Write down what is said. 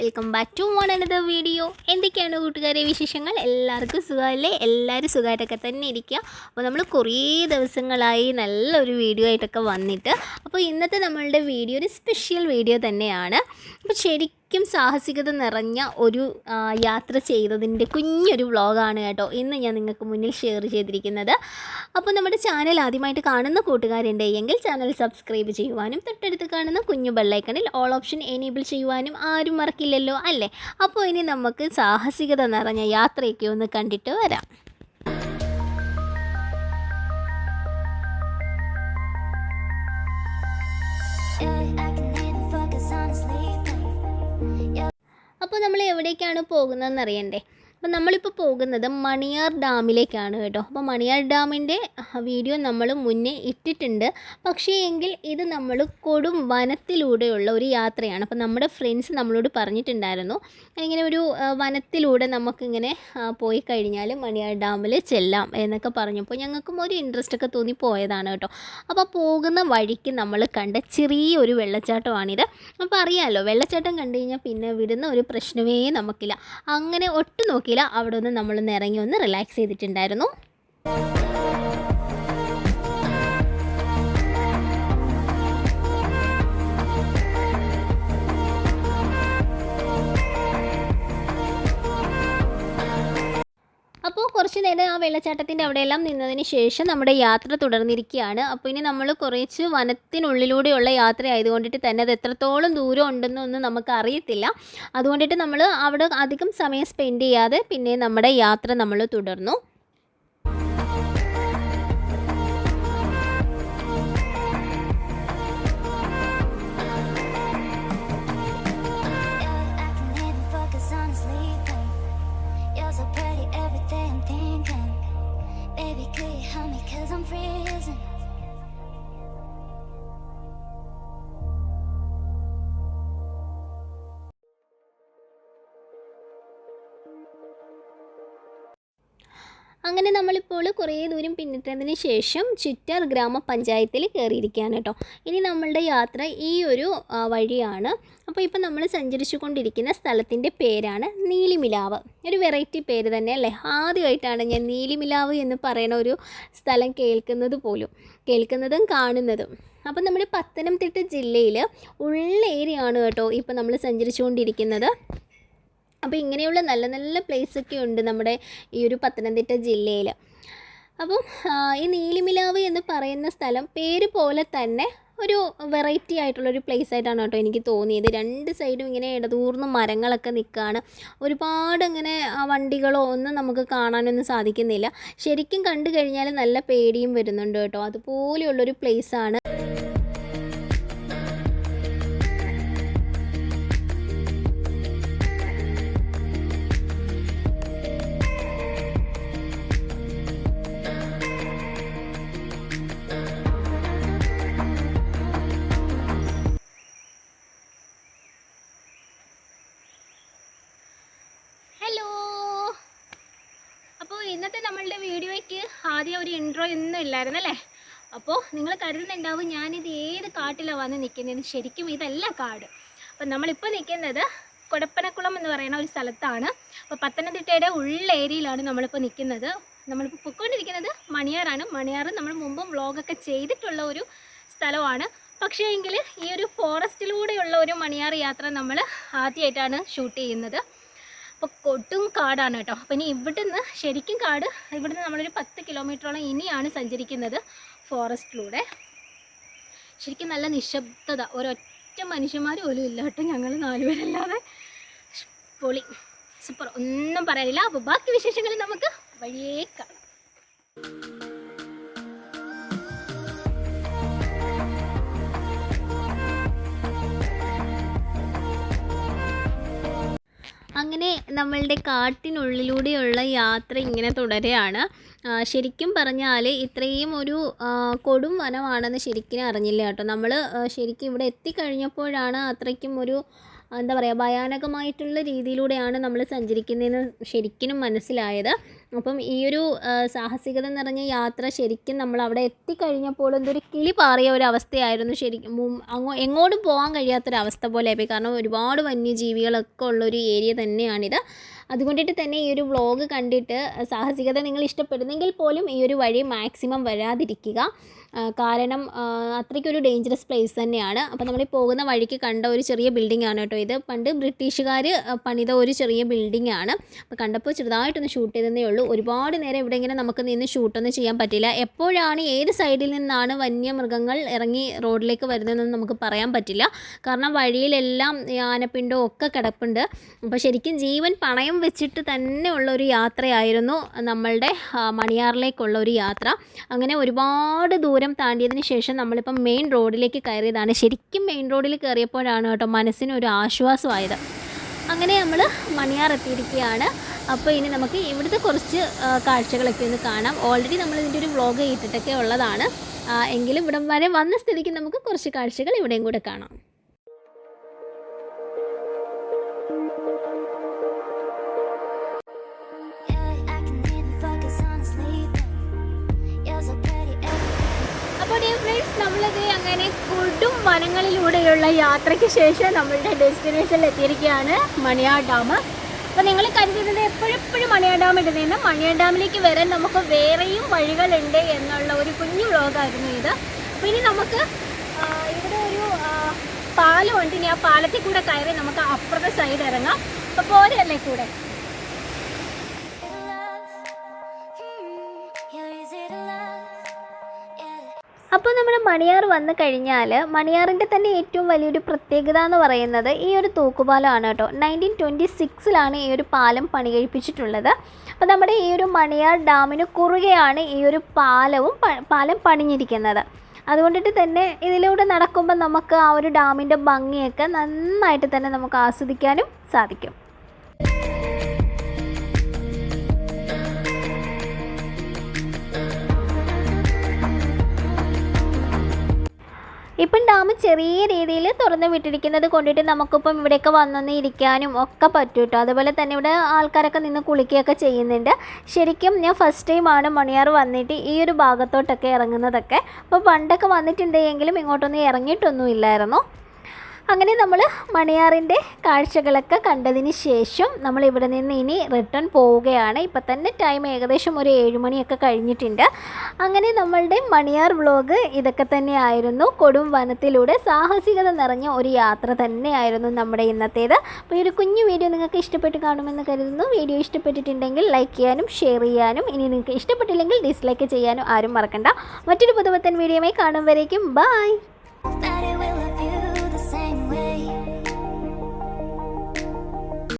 Welcome back to one another video. എന്തൊക്കെയാണ് കൂട്ടുകാരെ വിശേഷങ്ങൾ? എല്ലാവർക്കും സുഖമല്ലേ? എല്ലാവരും സുഖമായിട്ടൊക്കെ തന്നെ ഇരിക്കുക. അപ്പോൾ നമ്മൾ കുറേ ദിവസങ്ങളായി നല്ലൊരു വീഡിയോ ആയിട്ടൊക്കെ വന്നിട്ട് അപ്പോൾ ഇന്നത്തെ നമ്മളുടെ വീഡിയോ ഒരു സ്പെഷ്യൽ വീഡിയോ തന്നെയാണ്. അപ്പോൾ ശരിക്കും സാഹസികത നിറഞ്ഞ ഒരു യാത്ര ചെയ്തതിന്റെ കുഞ്ഞൊരു വ്ളോഗാണ് കേട്ടോ ഇന്ന് ഞാൻ നിങ്ങൾക്ക് മുന്നിൽ ഷെയർ ചെയ്തിരിക്കുന്നത്. അപ്പോൾ നമ്മുടെ ചാനൽ ആദ്യമായിട്ട് കാണുന്ന കൂട്ടുകാരുണ്ട് എങ്കിൽ ചാനൽ സബ്സ്ക്രൈബ് ചെയ്യുവാനും തൊട്ടടുത്ത് കാണുന്ന കുഞ്ഞു ബെല്ലൈക്കണിൽ ഓൾ ഓപ്ഷൻ എനേബിൾ ചെയ്യുവാനും ആരും മറക്കില്ലല്ലോ അല്ലേ? അപ്പോൾ ഇനി നമുക്ക് സാഹസികത നിറഞ്ഞ യാത്രയൊക്കെ ഒന്ന് കണ്ടിട്ട് വരാം. I can അപ്പോൾ നമ്മൾ എവിടേക്കാണ് പോകുന്നതെന്ന് അറിയണ്ടേ അപ്പോൾ നമ്മളിപ്പോൾ പോകുന്നത് മണിയാർ ഡാമിലേക്കാണ് കേട്ടോ. അപ്പോൾ മണിയാർ ഡാമിന്റെ വീഡിയോ നമ്മൾ മുന്നേ ഇട്ടിട്ടുണ്ട്. പക്ഷേ എങ്കിൽ ഇത് നമ്മൾ കൊടും വനത്തിലൂടെയുള്ള ഒരു യാത്രയാണ്. അപ്പോൾ നമ്മുടെ ഫ്രണ്ട്സ് നമ്മളോട് പറഞ്ഞിട്ടുണ്ടായിരുന്നു ഇങ്ങനെ ഒരു വനത്തിലൂടെ നമുക്കിങ്ങനെ പോയി കഴിഞ്ഞാൽ മണിയാർ ഡാമിൽ ചെല്ലാം എന്നൊക്കെ പറഞ്ഞപ്പോൾ ഞങ്ങൾക്കും ഒരു ഇൻട്രസ്റ്റ് ഒക്കെ തോന്നി പോയതാണ് കേട്ടോ. അപ്പോൾ പോകുന്ന വഴിക്ക് നമ്മൾ കണ്ട ചെറിയൊരു വെള്ളച്ചാട്ടമാണിത്. അപ്പോൾ അറിയാമല്ലോ വെള്ളച്ചാട്ടം കണ്ടു കഴിഞ്ഞാൽ പിന്നെ വിടുന്ന ഒരു പ്രശ്നമേ നമുക്കില്ല. അങ്ങനെ ഒട്ടും നോക്കിയില്ല അവിടെ ഒന്ന് നമ്മളൊന്ന് ഇറങ്ങി ഒന്ന് റിലാക്സ് ചെയ്തിട്ടുണ്ടായിരുന്നു. കുറച്ച് നേരം ആ വെള്ളച്ചാട്ടത്തിന്റെ അവിടെയെല്ലാം നിന്നതിന് ശേഷം നമ്മുടെ യാത്ര തുടർന്നിരിക്കുകയാണ്. അപ്പോൾ ഇനി നമ്മൾ കുറച്ച് വനത്തിനുള്ളിലൂടെയുള്ള യാത്ര ആയതുകൊണ്ടിട്ട് തന്നെ അത് എത്രത്തോളം ദൂരം ഉണ്ടെന്നൊന്നും നമുക്ക് അറിയത്തില്ല. അതുകൊണ്ടിട്ട് നമ്മൾ അവിടെ അധികം സമയം സ്പെൻഡ് ചെയ്യാതെ പിന്നെ നമ്മുടെ യാത്ര നമ്മൾ തുടർന്നു. അങ്ങനെ നമ്മളിപ്പോൾ കുറേ ദൂരം പിന്നിട്ടതിന് ശേഷം ചിറ്റാർ ഗ്രാമപഞ്ചായത്തിൽ കയറിയിരിക്കുകയാണ് കേട്ടോ. ഇനി നമ്മളുടെ യാത്ര ഈ ഒരു വഴിയാണ്. അപ്പോൾ ഇപ്പോൾ നമ്മൾ സഞ്ചരിച്ചു കൊണ്ടിരിക്കുന്ന സ്ഥലത്തിന്റെ പേരാണ് നീലിമിലാവ്. ഒരു വെറൈറ്റി പേര് തന്നെ അല്ലേ ആദ്യമായിട്ടാണ് ഞാൻ നീലിമിലാവ് എന്ന് പറയുന്ന ഒരു സ്ഥലം കേൾക്കുന്നത് പോലും കേൾക്കുന്നതും കാണുന്നതും. അപ്പം നമ്മുടെ പത്തനംതിട്ട ജില്ലയിൽ ഉള്ള ഏരിയ ആണ് കേട്ടോ ഇപ്പോൾ നമ്മൾ സഞ്ചരിച്ചുകൊണ്ടിരിക്കുന്നത്. അപ്പോൾ ഇങ്ങനെയുള്ള നല്ല നല്ല പ്ലേസൊക്കെ ഉണ്ട് നമ്മുടെ ഈ ഒരു പത്തനംതിട്ട ജില്ലയിൽ. അപ്പം ഈ നീലിമിലാവ് എന്ന് പറയുന്ന സ്ഥലം പേര് പോലെ തന്നെ ഒരു വെറൈറ്റി ആയിട്ടുള്ളൊരു പ്ലേസ് ആയിട്ടാണ് കേട്ടോ എനിക്ക് തോന്നിയത്. രണ്ട് സൈഡും ഇങ്ങനെ ഇടതൂർന്ന് മരങ്ങളൊക്കെ നിൽക്കുകയാണ്. ഒരുപാട് ഇങ്ങനെ ആ, വണ്ടികളോ ഒന്നും നമുക്ക് കാണാനൊന്നും സാധിക്കുന്നില്ല. ശരിക്കും കണ്ടു കഴിഞ്ഞാൽ നല്ല പേടിയും വരുന്നുണ്ട് കേട്ടോ. അതുപോലെയുള്ളൊരു പ്ലേസാണ് ഇന്നത്തെ നമ്മളുടെ വീഡിയോയ്ക്ക് ആദ്യം ഒരു ഇൻട്രോ ഒന്നും ഇല്ലായിരുന്നു അല്ലേ? അപ്പോൾ നിങ്ങൾ കരുതുന്നുണ്ടാവും ഞാനിത് ഏത് കാട്ടിലാണ് വന്ന് നിൽക്കുന്നതെന്ന്. ശരിക്കും ഇതല്ല കാട്. അപ്പം നമ്മളിപ്പോൾ നിൽക്കുന്നത് കൊടപ്പനക്കുളം എന്ന് പറയുന്ന ഒരു സ്ഥലത്താണ്. അപ്പോൾ പത്തനംതിട്ടയുടെ ഉള്ള ഏരിയയിലാണ് നമ്മളിപ്പോൾ നിൽക്കുന്നത്. നമ്മളിപ്പോൾ പൊയ്ക്കൊണ്ടിരിക്കുന്നത് മണിയാറാണ്. മണിയാർ നമ്മൾ മുമ്പും വ്ളോഗൊക്കെ ചെയ്തിട്ടുള്ള ഒരു സ്ഥലമാണ്. പക്ഷേ എങ്കിൽ ഈ ഒരു ഫോറസ്റ്റിലൂടെയുള്ള ഒരു മണിയാർ യാത്ര നമ്മൾ ആദ്യമായിട്ടാണ് ഷൂട്ട് ചെയ്യുന്നത്. അപ്പോൾ കൊട്ടും കാടാണ് കേട്ടോ. അപ്പോൾ ഇനി ഇവിടുന്ന് ശരിക്കും കാട് ഇവിടുന്ന് നമ്മളൊരു പത്ത് കിലോമീറ്ററോളം ഇനിയാണ് സഞ്ചരിക്കുന്നത് ഫോറസ്റ്റിലൂടെ ശരിക്കും നല്ല നിശബ്ദത. ഒരൊറ്റ മനുഷ്യന്മാർ പോലും ഇല്ല കേട്ടോ ഞങ്ങൾ നാലുപേരല്ലാതെ. പൊളി. സൂപ്പർ ഒന്നും പറയാനില്ല. അപ്പോൾ ബാക്കി വിശേഷങ്ങൾ നമുക്ക് വഴിയേ കാണാം. നമ്മളുടെ കാട്ടിനുള്ളിലൂടെയുള്ള യാത്ര ഇങ്ങനെ തുടരുകയാണ്. ശരിക്കും പറഞ്ഞാൽ ഇത്രയും ഒരു കൊടും വനമാണെന്ന് ശരിക്കും അറിഞ്ഞില്ല കേട്ടോ. നമ്മൾ ശരിക്കും ഇവിടെ എത്തിക്കഴിഞ്ഞപ്പോഴാണ് അത്രയ്ക്കും ഒരു എന്താ പറയുക ഭയാനകമായിട്ടുള്ള രീതിയിലൂടെയാണ് നമ്മൾ സഞ്ചരിക്കുന്നതെന്ന് ശരിക്കും മനസ്സിലായത്. അപ്പം ഈ ഒരു സാഹസികത നിറഞ്ഞ യാത്ര ശരിക്കും നമ്മൾ അവിടെ എത്തിക്കഴിഞ്ഞപ്പോൾ എന്തൊരു കിളി പാറിയ ഒരു അവസ്ഥയായിരുന്നു. ശരിക്കും അങ്ങോ എങ്ങോട്ടും പോകാൻ കഴിയാത്തൊരവസ്ഥ പോലെ ആയി കാരണം ഒരുപാട് വന്യജീവികളൊക്കെ ഉള്ളൊരു ഏരിയ തന്നെയാണിത്. അതുകൊണ്ടിട്ട് തന്നെ ഈ ഒരു വ്ളോഗ് കണ്ടിട്ട് സാഹസികത നിങ്ങൾ ഇഷ്ടപ്പെടുന്നെങ്കിൽ പോലും ഈ ഒരു വഴി മാക്സിമം വരാതിരിക്കുക. കാരണം അത്രയ്ക്കൊരു ഡേഞ്ചറസ് പ്ലേസ് തന്നെയാണ്. അപ്പോൾ നമ്മൾ ഈ പോകുന്ന വഴിക്ക് കണ്ട ഒരു ചെറിയ ബിൽഡിംഗ് ആണ് കേട്ടോ ഇത്. പണ്ട് ബ്രിട്ടീഷുകാർ പണിത ഒരു ചെറിയ ബിൽഡിംഗ് ആണ്. അപ്പോൾ കണ്ടപ്പോൾ ചെറുതായിട്ടൊന്ന് ഷൂട്ട് ചെയ്തതേ ഉള്ളൂ. ഒരുപാട് നേരം ഇവിടെ ഇങ്ങനെ നമുക്ക് നിന്ന് ഷൂട്ടൊന്നും ചെയ്യാൻ പറ്റില്ല. എപ്പോഴാണ് ഏത് സൈഡിൽ നിന്നാണ് വന്യമൃഗങ്ങൾ ഇറങ്ങി റോഡിലേക്ക് വരുന്നതെന്ന് നമുക്ക് പറയാൻ പറ്റില്ല. കാരണം വഴിയിലെല്ലാം ഈ ആനപ്പിണ്ടവും ഒക്കെ കിടപ്പുണ്ട്. അപ്പോൾ ശരിക്കും ജീവൻ പണയം വെച്ചിട്ട് തന്നെ ഉള്ള ഒരു യാത്രയായിരുന്നു നമ്മളുടെ മണിയാറിലേക്കുള്ള ഒരു യാത്ര. അങ്ങനെ ഒരുപാട് ദൂരം താണ്ടിയതിന് ശേഷം നമ്മളിപ്പം മെയിൻ റോഡിലേക്ക് കയറിയതാണ്. ശരിക്കും മെയിൻ റോഡിൽ കയറിയപ്പോഴാണ് കേട്ടോ മനസ്സിന് ഒരു ആശ്വാസമായത്. അങ്ങനെ നമ്മൾ മണിയാർ എത്തിയിരിക്കുകയാണ്. അപ്പോൾ ഇനി നമുക്ക് ഇവിടുത്തെ കുറച്ച് കാഴ്ചകളൊക്കെ ഒന്ന് കാണാം. ഓൾറെഡി നമ്മൾ ഇതിന്റെ ഒരു വ്ലോഗ് ഇട്ടിട്ടൊക്കെ ഉള്ളതാണ്. എങ്കിലും ഇവിടം വരെ വന്ന സ്ഥിതിക്ക് നമുക്ക് കുറച്ച് കാഴ്ചകൾ ഇവിടെയും കൂടെ കാണാം. നമ്മളിത് അങ്ങനെ കൊടും വനങ്ങളിലൂടെയുള്ള യാത്രയ്ക്ക് ശേഷം നമ്മളുടെ ഡെസ്റ്റിനേഷനിൽ എത്തിയിരിക്കുകയാണ് മണിയാർ ഡാം. അപ്പോൾ നിങ്ങൾ കരുതുന്നത് എപ്പോഴും മണിയാർ ഡാം ഇടുന്നതെന്ന് മണിയാർ ഡാമിലേക്ക് വരാൻ നമുക്ക് വേറെയും വഴികളുണ്ട് എന്നുള്ള ഒരു കുഞ്ഞു വ്ളോഗായിരുന്നു ഇത്. അപ്പോൾ ഇനി നമുക്ക് ഇവിടെ ഒരു പാലമുണ്ട് ഇനി ആ പാലത്തിൽ കൂടെ കയറി നമുക്ക് അപ്പുറത്തെ സൈഡ് ഇറങ്ങാം. അപ്പോൾ പോരല്ലേ കൂടെ? അപ്പോൾ നമ്മുടെ മണിയാർ വന്നു കഴിഞ്ഞാൽ മണിയാറിന്റെ തന്നെ ഏറ്റവും വലിയൊരു പ്രത്യേകത എന്ന് പറയുന്നത് ഈ ഒരു തൂക്കുപാലമാണ് കേട്ടോ. നയന്റീൻ ട്വന്റി സിക്സിലാണ് ഈ ഒരു പാലം പണി കഴിപ്പിച്ചിട്ടുള്ളത് അപ്പോൾ നമ്മുടെ ഈ ഒരു മണിയാർ ഡാമിന് കുറുകെയാണ് ഈ ഒരു പാലവും പാലം പണിഞ്ഞിരിക്കുന്നത്. അതുകൊണ്ടിട്ട് തന്നെ ഇതിലൂടെ നടക്കുമ്പോൾ നമുക്ക് ആ ഒരു ഡാമിന്റെ ഭംഗിയൊക്കെ നന്നായിട്ട് തന്നെ നമുക്ക് ആസ്വദിക്കാനും സാധിക്കും. ഇപ്പം ഡാം ചെറിയ രീതിയിൽ തുറന്നു വിട്ടിരിക്കുന്നത് കൊണ്ടിട്ട് നമുക്കിപ്പം ഇവിടെയൊക്കെ വന്നൊന്ന് ഇരിക്കാനും ഒക്കെ പറ്റും കേട്ടോ. അതുപോലെ തന്നെ ഇവിടെ ആൾക്കാരൊക്കെ നിന്ന് കുളിക്കുകയൊക്കെ ചെയ്യുന്നുണ്ട്. ശരിക്കും ഞാൻ ഫസ്റ്റ് ടൈമാണ് മണിയാർ വന്നിട്ട് ഈ ഒരു ഭാഗത്തോട്ടൊക്കെ ഇറങ്ങുന്നതൊക്കെ. അപ്പോൾ പണ്ടൊക്കെ വന്നിട്ടുണ്ടെങ്കിലും ഇങ്ങോട്ടൊന്നും ഇറങ്ങിയിട്ടൊന്നും ഇല്ലായിരുന്നു. അങ്ങനെ നമ്മൾ മണിയാറിന്റെ കാഴ്ചകളൊക്കെ കണ്ടതിന് ശേഷം നമ്മൾ ഇവിടെ നിന്ന് ഇനി റിട്ടേൺ പോവുകയാണ്. ഇപ്പം തന്നെ ടൈം ഏകദേശം ഒരു ഏഴ് മണിയൊക്കെ കഴിഞ്ഞിട്ടുണ്ട്. അങ്ങനെ നമ്മളുടെ മണിയാർ വ്ളോഗ് ഇതൊക്കെ തന്നെയായിരുന്നു. കൊടും വനത്തിലൂടെ സാഹസികത നിറഞ്ഞ ഒരു യാത്ര തന്നെയായിരുന്നു നമ്മുടെ ഇന്നത്തേത്. അപ്പോൾ ഈ ഒരു കുഞ്ഞു വീഡിയോ നിങ്ങൾക്ക് ഇഷ്ടപ്പെട്ട് കാണുമെന്ന് കരുതുന്നു. വീഡിയോ ഇഷ്ടപ്പെട്ടിട്ടുണ്ടെങ്കിൽ ലൈക്ക് ചെയ്യാനും ഷെയർ ചെയ്യാനും. ഇനി നിങ്ങൾക്ക് ഇഷ്ടപ്പെട്ടില്ലെങ്കിൽ ഡിസ്ലൈക്ക് ചെയ്യാനും ആരും മറക്കണ്ട. മറ്റൊരു പുതുപത്തൻ വീഡിയോയുമായി കാണും വരേക്കും. ബായ്